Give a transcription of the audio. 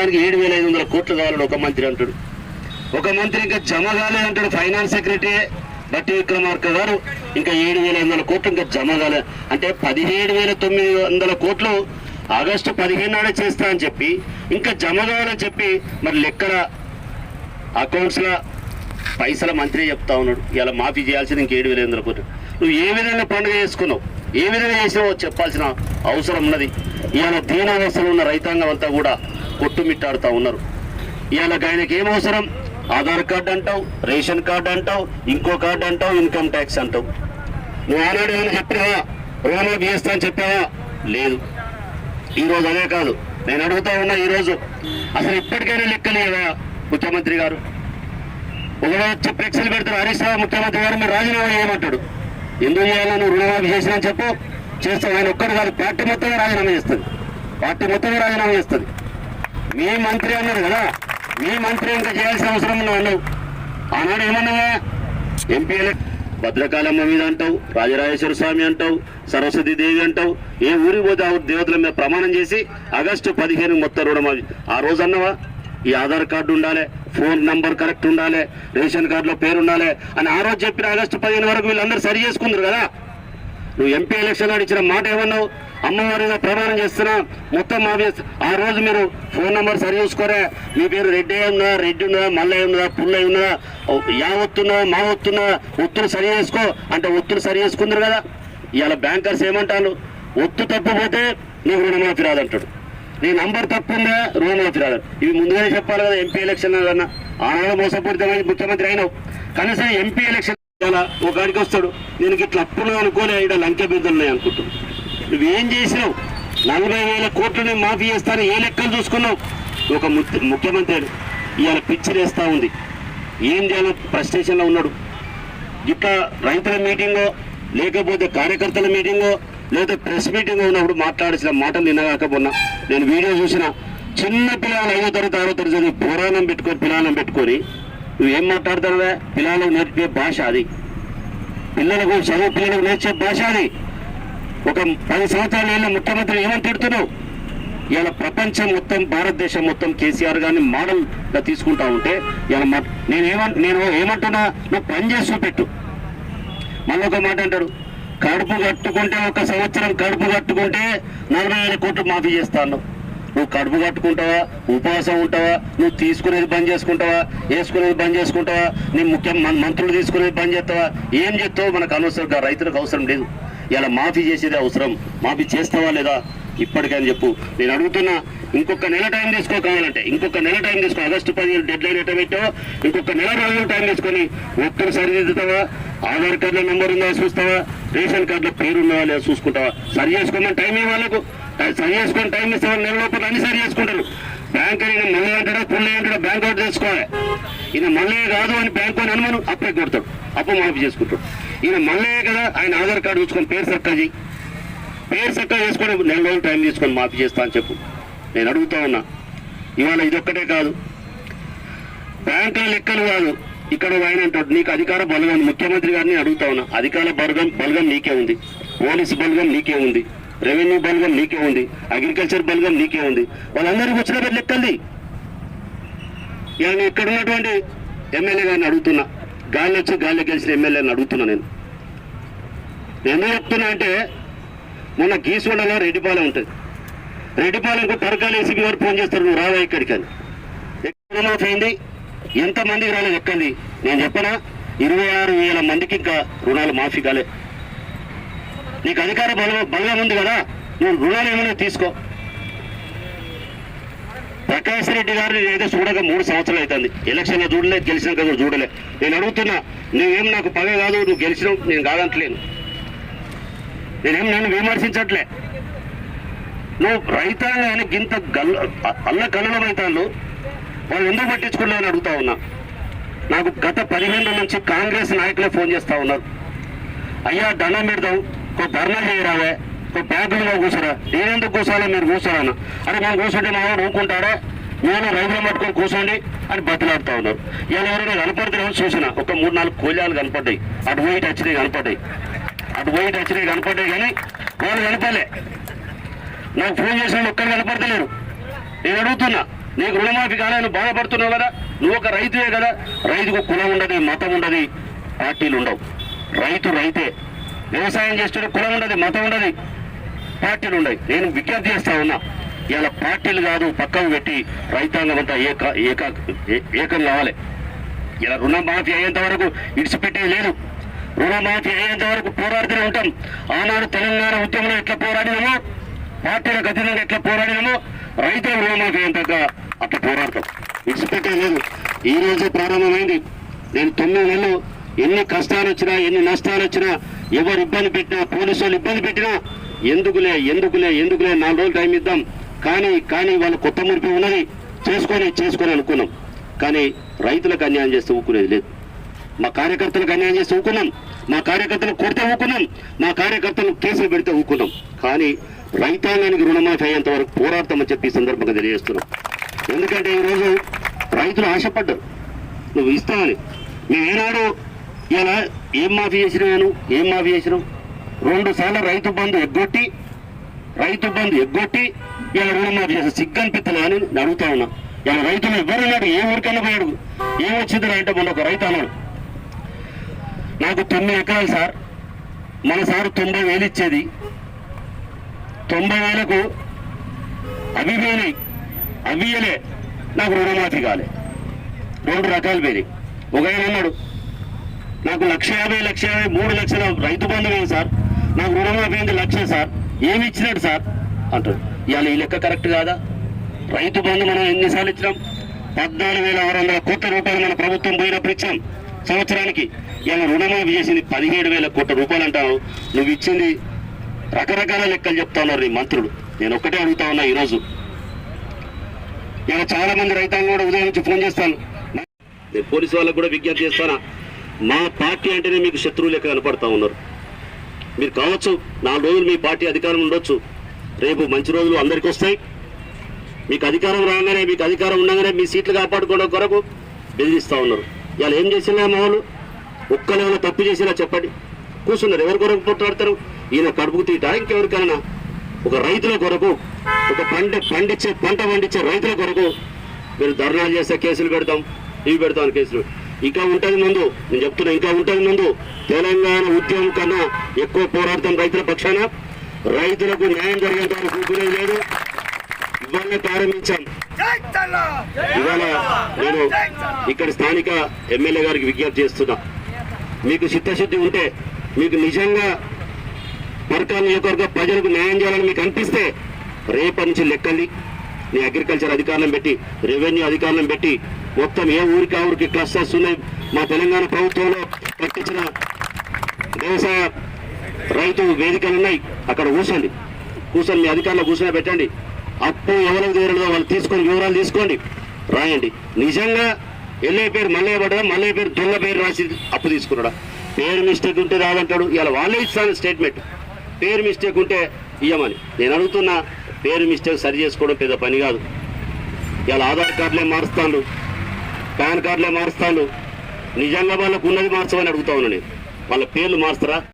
దానికి ఏడు వేల ఐదు వందల కోట్లు కావాలని ఒక మంత్రి అంటాడు. ఒక మంత్రి ఇంకా జమ కాలేదంటాడు ఫైనాన్స్ సెక్రటరీ. బట్టి విక్రమార్క గారు ఇంకా ఏడు వేల ఐదు వందల కోట్లు ఇంకా జమ కాలే. అంటే పదిహేడు వేల తొమ్మిది వందల కోట్లు ఆగస్టు పదిహేను నాడే చేస్తా అని చెప్పి ఇంకా జమ కావాలని చెప్పి మరి లెక్కల అకౌంట్స్లో పైసల మంత్రి చెప్తా ఉన్నాడు. ఇలా మాఫీ చేయాల్సింది ఇంక ఏడు వేల ఐదు వందల కోట్లు. నువ్వు ఏ విధంగా పండుగ చేసుకున్నావు? ఏ విధంగా చేసినావో చెప్పాల్సిన అవసరం ఉన్నది. ఇవాళ దీనావస్థలో ఉన్న రైతాంగం అంతా కూడా కొట్టుమిట్టాడుతూ ఉన్నారు. ఇవాళ ఆయనకి ఏం అవసరం? ఆధార్ కార్డు అంటావు రేషన్ కార్డు అంటావు ఇంకో కార్డు అంటావు ఇన్కమ్ ట్యాక్స్ అంటావు. నువ్వు ఆనాడు ఏమైనా చెప్పావా? రుణమాఫీ చేస్తా అని చెప్పావా? లేదు. ఈరోజు అదే కాదు. నేను అడుగుతా ఉన్నా ఈరోజు అసలు ఇప్పటికైనా లెక్కలేవా ముఖ్యమంత్రి గారు? ఒకవేళ వచ్చి ఫ్లెక్సీలు పెడతారు హరీష్ రావు ముఖ్యమంత్రి గారు మీరు రాజీనామా చేయమంటాడు. ఎందుకు చేయాలో? నువ్వు రుణమాఫీ చేసినా చెప్పు. చేస్తావు. ఆయన ఒక్కడు కాదు. పార్టీ మొత్తమే రాజీనామా చేస్తుంది. పార్టీ మొత్తమే రాజీనామా చేస్తుంది. మీ మంత్రి అన్నారు కదా. మీ మంత్రి ఇంకా చేయాల్సిన అవసరం నువ్వు ఆనాడు ఏమన్నావా? ఎంపీ ఎలక్ట్ భద్రకాళమ్మ మీద అంటావు రాజరాజేశ్వర స్వామి అంటావు సరస్వతి దేవి అంటావు ఏ ఊరికి పోతే ఆ దేవతల మీద ప్రమాణం చేసి ఆగస్టు పదిహేను మొత్తం రుణమాఫీ ఆ రోజు అన్నవా? ఈ ఆధార్ కార్డు ఉండాలి ఫోన్ నంబర్ కరెక్ట్ ఉండాలి రేషన్ కార్డులో పేరు ఉండాలి అని ఆ రోజు చెప్పిన ఆగస్టు పదిహేను వరకు వీళ్ళందరూ సరి చేసుకుందరు కదా. నువ్వు ఎంపీ ఎలక్షన్ ఇచ్చిన మాట ఏమన్నావు? అమ్మవారిగా ప్రమాణం చేస్తున్నా మొత్తం మాఫీ ఆ రోజు మీరు ఫోన్ నెంబర్ సరి చూసుకోరే మీ పేరు రెడ్డి ఉన్నదా రెడ్డి ఉన్నదా మల్లయ్య ఉన్నదా పుల్లయ్య ఉన్నదా యా ఒత్తున్నదా మా ఒత్తున్నదా ఒత్తులు సరి చేసుకో అంటే ఒత్తులు సరి చేసుకుందరు కదా. ఇవాళ బ్యాంకర్స్ ఏమంటారు? ఒత్తు తప్పిపోతే నీకు రుణమాఫీ రాదంటాడు. నీ నంబర్ తప్పు ఉందా రుణమాఫీ రాదు. ఇవి ముందుగానే చెప్పాలి కదా ఎంపీ ఎలక్షన్ అన్న. ఆనాడు మోసపూరితమైన ముఖ్యమంత్రి అయినావు. కనీసం ఎంపీ ఎలక్షన్ ఒక గాడికి వస్తాడు. నేను ఇట్లా అప్పులు అనుకోలే ఇక్కడ లంకె బిందులు ఉన్నాయి అనుకుంటున్నాను నువ్వేం చేసినావు? నలభై వేల కోట్లని మాఫీ చేస్తాను ఏ లెక్కలు చూసుకున్నావు? ఒక ముఖ్యమంత్రి ఇవాళ పిచ్చిరేస్తా ఉంది. ఏం చేయాలో ఫ్రస్ట్రేషన్లో ఉన్నాడు. ఇట్లా రైతుల మీటింగో లేకపోతే కార్యకర్తల మీటింగో లేదా ప్రెస్ మీటింగ్ ఉన్నప్పుడు మాట్లాడాల్సిన మాటలు నిన్నగాకపోన్నా నేను వీడియో చూసిన చిన్న పిల్లలు ఐదో తరగతి ఆరో తరగతి పురాణం పెట్టుకొని పిల్లలను పెట్టుకొని నువ్వేం మాట్లాడతావువే పిల్లలకు నేర్పే భాష అది. పిల్లలకు చదువు పిల్లలకు నేర్చే భాష అది. ఒక పది సంవత్సరాలు వెళ్ళిన ముఖ్యమంత్రి ఏమని తిడుతున్నావు? ఇలా ప్రపంచం మొత్తం భారతదేశం మొత్తం కేసీఆర్ గారిని మోడల్గా తీసుకుంటా ఉంటే ఇలా నేను ఏమంట నేను ఏమంటున్నా నువ్వు పని చేసి పెట్టు. మళ్ళీ ఒక మాట అంటాడు కడుపు కట్టుకుంటే ఒక సంవత్సరం కడుపు కట్టుకుంటే నలభై వేల కోట్లు మాఫీ చేస్తాను. నువ్వు కడుపు కట్టుకుంటావా? ఉపవాసం ఉంటావా? నువ్వు తీసుకునేది బంద్ చేసుకుంటావా? వేసుకునేది బంద్ చేసుకుంటావా? నీ ముఖ్యం మంత్రులు తీసుకునేది బంద్ చేస్తావా? ఏం చేస్తావు మనకు అనవసరం రైతులకు అవసరం లేదు. ఇలా మాఫీ చేసేది అవసరం. మాఫీ చేస్తావా లేదా? ఇప్పటికని చెప్పు. నేను అడుగుతున్నా ఇంకొక నెల టైం తీసుకో కావాలంటే. ఇంకొక నెల టైం తీసుకో. ఆగస్టు పదిహేను డెడ్ లైన్ ఎట్ట పెట్టావో ఇంకొక నెల రోజులు టైం తీసుకొని ఒక్కరు సరిదిద్దుతావా? ఆధార్ కార్డులో నెంబర్ ఉందా చూస్తావా? రేషన్ కార్డులో పేరు ఉందా లేదా చూసుకుంటావా? సరి చేసుకోమని టైం ఇవ్వాలకు వాళ్ళకు. సరి చేసుకొని టైం ఇస్తావా? నెల లోపల అన్ని సరి చేసుకుంటారు. బ్యాంక్ అని మళ్ళీ అంటాడా పుల్లే అంటాడా? బ్యాంక్ అవుట్ చేసుకోవాలి. ఈయన మళ్ళీ కాదు అని బ్యాంక్ అని అనుమానం అప్పుడే కొడతాడు. అప్పు మాఫీ చేసుకుంటాడు. ఈయన మళ్ళీ కదా ఆయన ఆధార్ కార్డు చూసుకొని పేరు సర్కా చేయి పేరు చక్కగా చేసుకొని నెల రోజులు టైం తీసుకొని మాఫీ చేస్తా అని చెప్పు. నేను అడుగుతా ఉన్నా. ఇవాళ ఇదొక్కటే కాదు. బ్యాంకుల లెక్కలు కాదు. ఇక్కడ ఆయన అంటాడు నీకు అధికార బలగం ముఖ్యమంత్రి గారిని అడుగుతా ఉన్నా. అధికార బలగం బలగం నీకే ఉంది. పోలీసు బలగం నీకే ఉంది. రెవెన్యూ బలగం నీకే ఉంది. అగ్రికల్చర్ బలగం నీకే ఉంది. వాళ్ళందరికీ వచ్చిన పెద్ద లెక్కల్ది. ఇవాళ నేను ఇక్కడ ఉన్నటువంటి ఎమ్మెల్యే గారిని అడుగుతున్నా. గాలి వచ్చి గాలి గెలిచిన ఎమ్మెల్యేని అడుగుతున్నా నేను. నేను ఎందుకు చెప్తున్నా అంటే మొన్న గీసుకొండలో రెడ్డిపాలెం ఉంటుంది. రెడ్డిపాలెంకు పరకాల ఏసీబీ గారు ఫోన్ చేస్తారు? నువ్వు రావా ఇక్కడికి అని. ఎక్కడ ఎంతమందికి రాలేదు? ఎక్కండి. నేను చెప్పనా? ఇరవై ఆరు వేల మందికి ఇంకా రుణాలు మాఫీ కాలే. నీకు అధికార బలం బలం ఉంది కదా. నువ్వు రుణాలు ఏమైనా తీసుకో. ప్రకాష్ రెడ్డి గారిని నేనైతే చూడక మూడు సంవత్సరాలు అవుతుంది. ఎలక్షన్లో చూడలే గెలిచినాక కూడా చూడలే. నేను అడుగుతున్నా నువ్వేం నాకు పగ కాదు నువ్వు గెలిచినావు నేను కాదంటలేను. నేనేం నన్ను విమర్శించట్లే. నువ్వు రైతాంగానికి గింత గల్ల అల్ల కల్లం రైతాళ్ళు వాళ్ళు ఎందుకు పట్టించుకోలేదని అడుగుతా ఉన్నా. నాకు గత పదిహేను నుంచి కాంగ్రెస్ నాయకులే ఫోన్ చేస్తా ఉన్నారు. అయ్యా దండం పెడదాం ఒక ధర్నా చేయరావే. ఒక కూర్చోరా నేనెందుకు కూసాలో? మీరు కూర్చోరాను అరే మనం కూర్చుంటే మా వాడు ఊరుకుంటాడా? నేను రైతులు పట్టుకొని కూర్చోండి అని బతిలాడుతా ఉన్నారు ఇలా ఎవరైనా కనపడుతున్నామని చూసిన. ఒక మూడు నాలుగు కోలాలు కనపడ్డాయి. అటు పోయి వచ్చినాయి కనపడ్డాయి. అటు పోయి వచ్చినాయి కనపడ్డాయి కానీ వాళ్ళు కనపడలే. నాకు ఫోన్ చేసిన ఒక్కరు కనపడతలేరు. నేను అడుగుతున్నా నీకు రుణమాఫీ కాలని బాధపడుతున్నావు కదా? నువ్వు ఒక రైతువే కదా? రైతుకు కులం ఉండదు మతం ఉండదు పార్టీలు ఉండవు. రైతు రైతే. వ్యవసాయం చేస్తున్న కులం ఉండదు మతం ఉండదు. పార్టీలు ఉన్నాయి. నేను విజ్ఞప్తి చేస్తా ఉన్నా. ఇలా పార్టీలు కాదు పక్కకు పెట్టి రైతాంగం అంతా ఏక ఏక ఏకం కావాలి. ఇలా రుణమాఫీ అయ్యేంత వరకు ఇడిచిపెట్టేది లేదు. రుణమాఫీ అయ్యేంత వరకు పోరాడుతూనే ఉంటాం. ఆనాడు తెలంగాణ ఉద్యమంలో ఎట్లా పోరాడినామో పార్టీలకు అతీతంగా ఎట్లా పోరాడినామో రైతుల రుణమాఫీ అయ్యేంతగా అట్లా పోరాడతాం. ఇడిచిపెట్టేది లేదు. ఈ రోజే ప్రారంభమైంది. నేను తొమ్మిది నెలలు ఎన్ని కష్టాలు వచ్చినా ఎన్ని నష్టాలు వచ్చినా ఎవరు ఇబ్బంది పెట్టినా పోలీసు వాళ్ళు ఇబ్బంది పెట్టినా ఎందుకులే ఎందుకులే ఎందుకులే నాలుగు రోజులు టైం ఇద్దాం. కానీ కానీ వాళ్ళు కొత్త మురిపి ఉన్నది చేసుకొని చేసుకొని అనుకున్నాం. కానీ రైతులకు అన్యాయం చేస్తే ఊకునేది లేదు. మా కార్యకర్తలకు అన్యాయం చేస్తే ఊకున్నాం. మా కార్యకర్తలు కొడితే ఊకున్నాం. మా కార్యకర్తలు కేసులు పెడితే ఊకున్నాం. కానీ రైతాంగానికి రుణమాఫీ అయ్యేంత వరకు పోరాడతామని చెప్పి సందర్భంగా తెలియజేస్తున్నాం. ఎందుకంటే ఈరోజు రైతులు ఆశపడ్డారు. నువ్వు ఇస్తావని. మేము ఏనాడు ఇలా ఏం మాఫీ చేసినాను ఏం మాఫీ చేసినావు రెండు సార్లు రైతు బంధు ఎగ్గొట్టి రైతు బంధు ఎగ్గొట్టి ఇలా రుణమాఫీ చేస్తే సిగ్గనిపిస్తున్నా అని అడుగుతా ఉన్నా. ఇలా రైతులు ఎవరున్నాడు ఏ ఊరికైనా పోయాడు. ఏమొచ్చిందిరా అంటే మన ఒక రైతు అన్నాడు. నాకు తొమ్మిది ఎకరాలు సార్ మన సార్ తొంభై వేలు ఇచ్చేది. తొంభై వేలకు అవి పోయినాయి అవి ఇయ్యలే నాకు రుణమాఫీ కాలే. రెండు రకాలు పోయినాయి. ఒక ఆయన అన్నాడు నాకు లక్ష యాభై లక్ష యాభై మూడు లక్షల రైతు బంధు వేయండి సార్. నాకు రుణమాఫీ అయింది లక్ష్యం సార్. ఏమి ఇచ్చినాడు సార్? అంటాడు. ఇవాళ ఈ లెక్క కరెక్ట్ కాదా? రైతు బంధు మనం ఎన్నిసార్లు ఇచ్చినాం? పద్నాలుగు వేల ఆరు వందల కోట్ల రూపాయలు మన ప్రభుత్వం పోయినప్పుడు ఇచ్చాం సంవత్సరానికి. ఇవాళ రుణమాఫీ చేసింది పదిహేడు వేల కోట్ల రూపాయలు అంటావు. నువ్వు ఇచ్చింది రకరకాల లెక్కలు చెప్తా ఉన్నారు నీ మంత్రులు. నేను ఒక్కటే అడుగుతా ఉన్నా ఈరోజు. ఇలా చాలా మంది రైతాంగం కూడా ఉదయం నుంచి ఫోన్ చేస్తాను నేను పోలీసు వాళ్ళకు కూడా విజ్ఞప్తి చేస్తానా? మా పార్టీ అంటేనే మీకు శత్రువు లెక్క కనపడతా ఉన్నారు. మీరు కావచ్చు నాలుగు రోజులు మీ పార్టీ అధికారం ఉండొచ్చు. రేపు మంచి రోజులు అందరికీ వస్తాయి. మీకు అధికారం రాగానే మీకు అధికారం ఉండగానే మీ సీట్లు కాపాడుకోవడం కొరకు బెదిరిస్తూ ఉన్నారు. ఇవాళ ఏం చేసినా మా వాళ్ళు? ఒక్కరు ఏమైనా తప్పు చేసినా చెప్పండి. కూర్చున్నారు. ఎవరి కొరకు పోట్లాడతారు? ఈయన కడుపుకు తీట ఇంకెవరికైనా? ఒక రైతుల కొరకు ఒక పంట పండించే పంట పండించే రైతుల కొరకు మీరు ధర్నాలు చేస్తే కేసులు పెడతాం. ఇవి పెడతాం కేసులు. ఇంకా ఉంటుంది ముందు. నేను చెప్తున్నా ఇంకా ఉంటుంది ముందు. తెలంగాణ ఉద్యమం కన్నా ఎక్కువ పోరాడతాం రైతుల పక్షాన రైతులకు న్యాయం జరిగేంత వరకు ఊరుకునేది లేదు. ఇవాళ ప్రారంభించాం. ఇవాళ నేను ఇక్కడ స్థానిక ఎమ్మెల్యే గారికి విజ్ఞప్తి చేస్తున్నా. మీకు చిత్తశుద్ధి ఉంటే మీకు నిజంగా పరకాల నియోజకవర్గ ప్రజలకు న్యాయం చేయాలని మీకు అనిపిస్తే రేపటి నుంచి లెక్కల్ని మీ అగ్రికల్చర్ అధికారులను పెట్టి రెవెన్యూ అధికారులను పెట్టి మొత్తం ఏ ఊరికి ఆ ఊరికి క్లస్టర్స్ ఉన్నాయి. మా తెలంగాణ ప్రభుత్వంలో ప్రకటించిన వ్యవసాయ రైతు వేదికలు ఉన్నాయి. అక్కడ కూర్చోండి. కూర్చొని మీ అధికారులు కూర్చొని పెట్టండి. అప్పు ఎవరికి తీరడదో వాళ్ళు తీసుకొని వివరాలు తీసుకోండి. రాయండి. నిజంగా ఎల్లే పేరు మల్లయ్య పడ్డా మల్లయ్య పేరు దొంగ పేరు రాసి అప్పు తీసుకున్నాడా? పేరు మిస్టేక్ ఉంటే రాదంటాడు. ఇలా వాళ్ళే ఇస్తాను స్టేట్మెంట్ పేరు మిస్టేక్ ఉంటే ఇయ్యమని. నేను అడుగుతున్నా పేరు మిస్టేక్ సరి చేసుకోవడం పెద్ద పని కాదు. ఇలా ఆధార్ కార్డులే మారుస్తాను పాన్ కార్డులే మారుస్తాను. నిజంగా వాళ్ళకు ఉన్నది మార్చమని అడుగుతా ఉన్నాను వాళ్ళ పేర్లు మారుస్తారా?